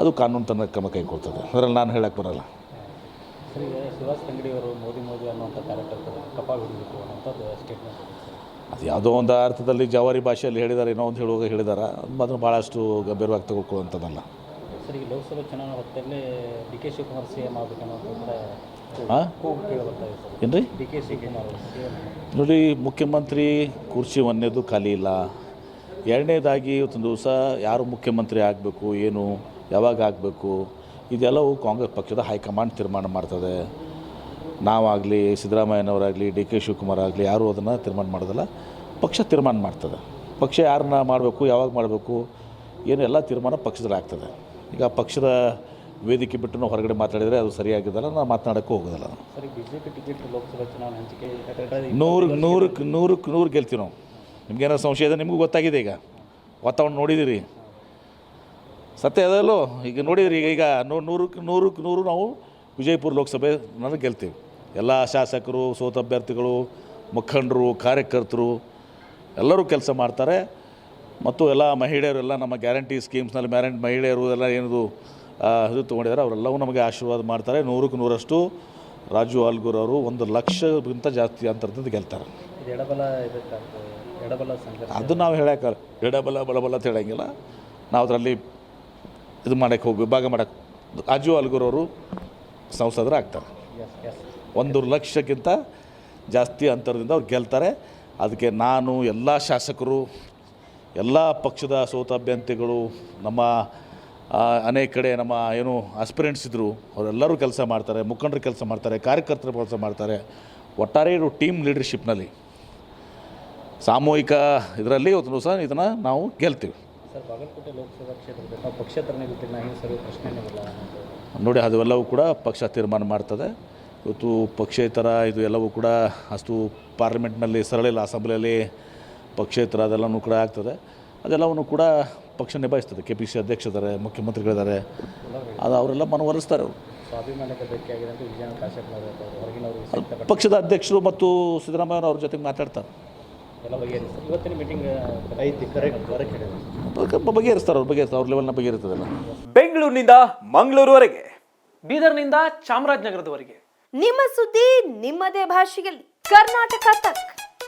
ಅದು ಕಾನೂನು ತನ್ನ ಕ್ರಮ ಕೈಗೊಳ್ತದೆ. ಅದರಲ್ಲಿ ನಾನು ಹೇಳಕ್ಕೆ ಬರಲ್ಲ. ಅದು ಯಾವುದೋ ಒಂದು ಅರ್ಥದಲ್ಲಿ ಜವಾರಿ ಭಾಷೆಯಲ್ಲಿ ಹೇಳಿದಾರೆ ಏನೋ ಒಂದು ಹೇಳುವಾಗ ಹೇಳಿದಾರ. ಅದನ್ನು ಭಾಳಷ್ಟು ಗಂಭೀರವಾಗಿ ತಗೊಳ್ಕೊಳ್ಳುವಂಥದ್ದಲ್ಲ. ಈಗ ಲೋಕಸಭೆ ಚುನಾವಣೆ ಹೊತ್ತಲ್ಲಿ D K Shivakumar C M ಆಗಬೇಕನ್ನೋದು ಕೂಡ ಹಾಂ ಕೂಗು ಕೇಳಿ ಬರ್ತಾ ಇದೆ ಏನು ರೀ D K Shivakumar C M. ನೋಡಿ ಮುಖ್ಯಮಂತ್ರಿ ಕುರ್ಚಿ ಒಂದೇದು ಖಾಲಿ ಇಲ್ಲ. ಎರಡನೇದಾಗಿ ಇವತ್ತೊಂದು ದಿವಸ ಯಾರು ಮುಖ್ಯಮಂತ್ರಿ ಆಗಬೇಕು ಏನು ಯಾವಾಗ ಆಗಬೇಕು ಇದೆಲ್ಲವೂ ಕಾಂಗ್ರೆಸ್ ಪಕ್ಷದ ಹೈಕಮಾಂಡ್ ತೀರ್ಮಾನ ಮಾಡ್ತದೆ. ನಾವಾಗಲಿ ಸಿದ್ದರಾಮಯ್ಯನವರಾಗಲಿ ಡಿ ಕೆ ಶಿವಕುಮಾರ್ ಆಗಲಿ ಯಾರೂ ಅದನ್ನು ತೀರ್ಮಾನ ಮಾಡೋದಲ್ಲ. ಪಕ್ಷ ತೀರ್ಮಾನ ಮಾಡ್ತದೆ. ಪಕ್ಷ ಯಾರನ್ನ ಮಾಡಬೇಕು ಯಾವಾಗ ಮಾಡಬೇಕು ಏನು ಎಲ್ಲ ತೀರ್ಮಾನ ಪಕ್ಷದಲ್ಲಿ ಆಗ್ತದೆ. ಈಗ ಪಕ್ಷದ ವೇದಿಕೆ ಬಿಟ್ಟು ನಾವು ಹೊರಗಡೆ ಮಾತಾಡಿದರೆ ಅದು ಸರಿಯಾಗಿದ್ದಲ್ಲ ನಾನು ಮಾತನಾಡೋಕ್ಕೂ ಹೋಗೋದಿಲ್ಲ. ನೂರು ನೂರಕ್ಕೆ ನೂರಕ್ಕೆ ನೂರು ಗೆಲ್ತೀವಿ ನಾವು. ನಿಮ್ಗೇನೋ ಸಂಶಯ ಇದೆ ನಿಮಗೂ ಗೊತ್ತಾಗಿದೆ ಈಗ. ವಾತಾವರಣ ನೋಡಿದಿರಿ. ಸತ್ಯ ಅದಲ್ಲೋ, ಈಗ ನೋಡಿದ್ರಿ, ಈಗ ಈಗ ನೂ- ನೂರಕ್ಕೆ ನೂರಕ್ಕೆ ನೂರು ನಾವು ವಿಜಯಪುರ ಲೋಕಸಭೆ ನನಗೆ ಗೆಲ್ತೀವಿ. ಎಲ್ಲ ಶಾಸಕರು, ಸೋತ ಅಭ್ಯರ್ಥಿಗಳು, ಮುಖಂಡರು, ಕಾರ್ಯಕರ್ತರು, ಎಲ್ಲರೂ ಕೆಲಸ ಮಾಡ್ತಾರೆ. ಮತ್ತು ಎಲ್ಲ ಮಹಿಳೆಯರು ಎಲ್ಲ ನಮ್ಮ ಗ್ಯಾರಂಟಿ ಸ್ಕೀಮ್ಸ್ನಲ್ಲಿ ಮ್ಯಾರೆಂಟ್ ಮಹಿಳೆಯರು ಎಲ್ಲ ಏನದು ಇದು ತೊಗೊಂಡಿದ್ದಾರೆ, ಅವರೆಲ್ಲವೂ ನಮಗೆ ಆಶೀರ್ವಾದ ಮಾಡ್ತಾರೆ. ನೂರಕ್ಕೆ ನೂರಷ್ಟು ರಾಜು ಆಲ್ಗೂರ್ ಅವರು ಒಂದು ಲಕ್ಷಕ್ಕಿಂತ ಜಾಸ್ತಿ ಅಂತರದಿಂದ ಗೆಲ್ತಾರೆ. ಎಡಬಲ ಎಡಬಲ ಅದು ನಾವು ಹೇಳಕ್ಕೆ ಎಡಬಲ ಬಲಬಲ ಅಂತ ಹೇಳಂಗಿಲ್ಲ. ನಾವು ಅದರಲ್ಲಿ ಇದು ಮಾಡಕ್ಕೆ ಹೋಗಿ ವಿಭಾಗ ಮಾಡೋಕ್ಕೆ ಅಜು ಅಲ್ಗುರವರು ಅವರು ಸಂಸದರು ಆಗ್ತಾರೆ. ಎಸ್ ಎಸ್ ಒಂದು ಲಕ್ಷಕ್ಕಿಂತ ಜಾಸ್ತಿ ಅಂತರದಿಂದ ಅವ್ರು ಗೆಲ್ತಾರೆ. ಅದಕ್ಕೆ ನಾನು ಎಲ್ಲ ಶಾಸಕರು ಎಲ್ಲ ಪಕ್ಷದ ಸೋತ ಅಭ್ಯರ್ಥಿಗಳು ನಮ್ಮ ಅನೇಕ ಕಡೆ ನಮ್ಮ ಏನು ಆಸ್ಪಿರೆಂಟ್ಸ್ ಇದ್ದರು ಅವರೆಲ್ಲರೂ ಕೆಲಸ ಮಾಡ್ತಾರೆ ಮುಖಂಡರು ಕೆಲಸ ಮಾಡ್ತಾರೆ ಕಾರ್ಯಕರ್ತರು ಕೆಲಸ ಮಾಡ್ತಾರೆ. ಒಟ್ಟಾರೆ ಇವರು ಟೀಮ್ ಲೀಡರ್ಶಿಪ್ನಲ್ಲಿ ಸಾಮೂಹಿಕ ಇದರಲ್ಲಿ ಇವತ್ತು ಸಹ ಇದನ್ನು ನಾವು ಗೆಲ್ತೀವಿ. ಬಾಗಲಕೋಟೆ ಲೋಕಸಭಾ ಕ್ಷೇತ್ರದ ನೋಡಿ ಅದೆಲ್ಲವೂ ಕೂಡ ಪಕ್ಷ ತೀರ್ಮಾನ ಮಾಡ್ತದೆ. ಇವತ್ತು ಪಕ್ಷೇತರ ಇದು ಎಲ್ಲವೂ ಕೂಡ ಅಷ್ಟು ಪಾರ್ಲಿಮೆಂಟ್ನಲ್ಲಿ ಸರಳಿಲ್ಲ ಅಸೆಂಬ್ಲಿಯಲ್ಲಿ ಪಕ್ಷೇತರ ಅದೆಲ್ಲವೂ ಕೂಡ ಆಗ್ತದೆ. ಅದೆಲ್ಲವನ್ನು ಕೂಡ ಪಕ್ಷ ನಿಭಾಯಿಸ್ತದೆ. ಕೆ ಪಿ ಸಿ ಅಧ್ಯಕ್ಷರಿದ್ದಾರೆ ಮುಖ್ಯಮಂತ್ರಿಗಳಿದ್ದಾರೆ. ಅದು ಅವರೆಲ್ಲ ಮನವೊಲಿಸ್ತಾರೆ ಅವರು. ಪಕ್ಷದ ಅಧ್ಯಕ್ಷರು ಮತ್ತು ಸಿದ್ದರಾಮಯ್ಯ ಅವ್ರ ಜೊತೆಗೆ ಮಾತಾಡ್ತಾರೆ. ಬಗೆಹರಿಸ್ತಾರೆ. ಅವ್ರ ಬಗೆಹರಿಸ್ತಾರೆ ಅವ್ರ ಲೆವೆಲ್ನ ಬಗೆಹರಿಸ್ತದಲ್ಲ. ಬೆಂಗಳೂರಿನಿಂದ ಮಂಗಳೂರುವರೆಗೆ ಬೀದರ್ನಿಂದ ಚಾಮರಾಜನಗರದವರೆಗೆ. ನಿಮ್ಮ ಸುದ್ದಿ ನಿಮ್ಮದೇ ಭಾಷೆಯಲ್ಲಿ. ಕರ್ನಾಟಕ ತಕ್.